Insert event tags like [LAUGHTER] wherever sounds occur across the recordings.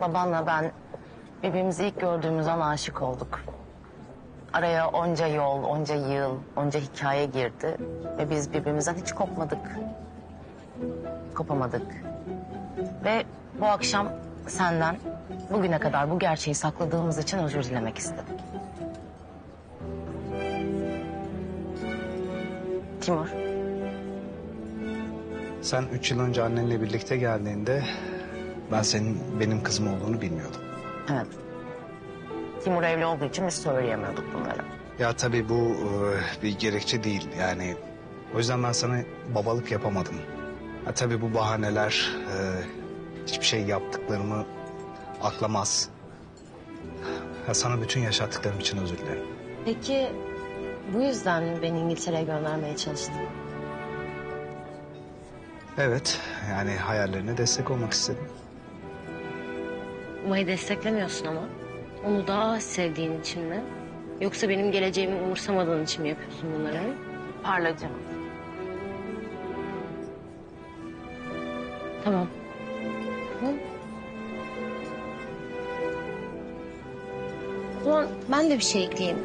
Babanla ben birbirimizi ilk gördüğümüz an aşık olduk. Araya onca yol, onca yıl, onca hikaye girdi. Ve biz birbirimizden hiç kopmadık. Kopamadık. Ve bu akşam senden bugüne kadar bu gerçeği sakladığımız için özür dilemek istedik. Timur, Sen üç yıl önce annenle birlikte geldiğinde ben senin benim kızım olduğunu bilmiyordum. evet. Timur evli olduğu için biz söyleyemiyorduk bunları. Ya tabii bu e, bir gerekçe değil yani. O yüzden ben sana babalık yapamadım. Ya tabii bu bahaneler e, hiçbir şey yaptıklarımı aklamaz. Ya sana bütün yaşattıklarım için özür dilerim. Peki bu yüzden mi beni İngiltere'ye göndermeye çalıştın? Evet yani hayallerine destek olmak istedim. Umay'ı desteklemiyorsun ama. Onu daha az sevdiğin için mi? Yoksa benim geleceğimi umursamadığın için mi yapıyorsun bunları? Parlacığım. Tamam. Hı? O zaman ben de bir şey ekleyeyim.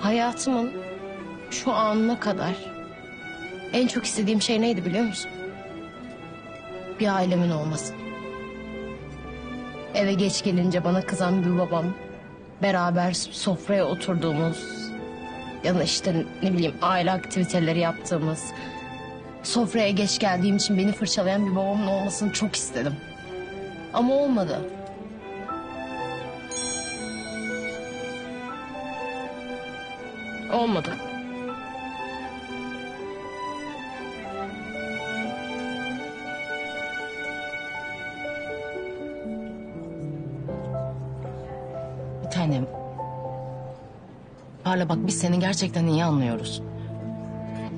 Hayatımın şu anına kadar en çok istediğim şey neydi biliyor musun? Bir ailemin olması. Eve geç gelince bana kızan bir babam. Beraber sofraya oturduğumuz. Ya da işte ne bileyim aile aktiviteleri yaptığımız. Sofraya geç geldiğim için beni fırçalayan bir babamın olmasını çok istedim. Ama olmadı. Olmadı. Tanem. Parla bak biz seni gerçekten iyi anlıyoruz.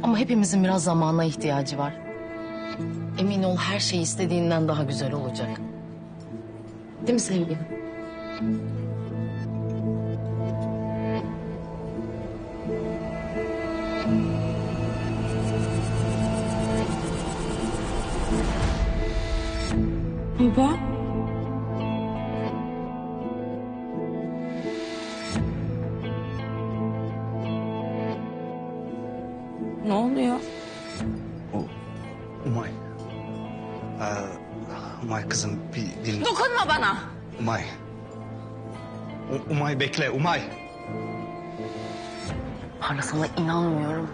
Ama hepimizin biraz zamana ihtiyacı var. Emin ol her şey istediğinden daha güzel olacak. Değil mi sevgilim? Baba. Ne oluyor? O, Umay. Ee, Umay kızım bir dinle. Dokunma bana. Umay. U- Umay bekle Umay. Parla sana inanmıyorum.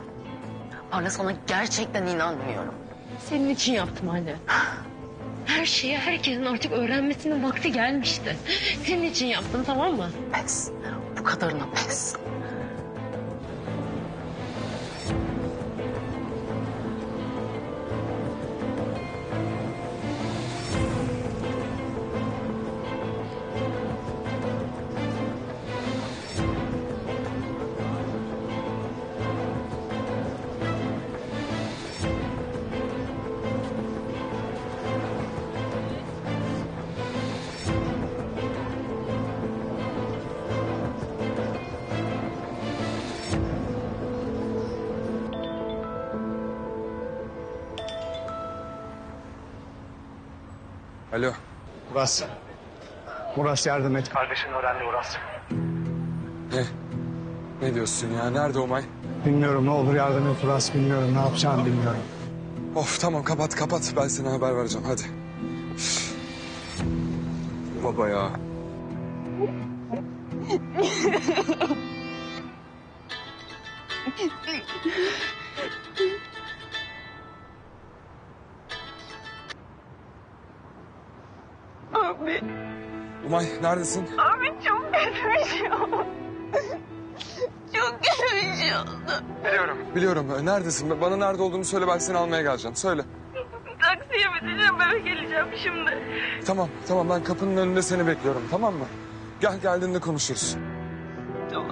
Parla sana gerçekten inanmıyorum. Senin için yaptım anne. Her şeyi herkesin artık öğrenmesinin vakti gelmişti. Senin için yaptım tamam mı? Pes. Bu kadarına pes. Alo. Uras. Uras yardım et. Kardeşin öğrendi Uras. Ne? Ne diyorsun ya? Nerede Omay? Bilmiyorum ne olur yardım et Uras. Bilmiyorum ne yapacağımı bilmiyorum. Of tamam kapat kapat. Ben sana haber vereceğim hadi. Üf. Baba ya. [LAUGHS] Abi, Umay neredesin? abi çok kötü bir şey oldu. Çok kötü bir şey oldu. Biliyorum. Biliyorum. Ee, Neredesin? Bana nerede olduğunu söyle ben seni almaya geleceğim. Söyle. Taksiye bineceğim eve geleceğim şimdi. Tamam tamam ben kapının önünde seni bekliyorum tamam mı? Gel geldiğinde konuşuruz. Tamam.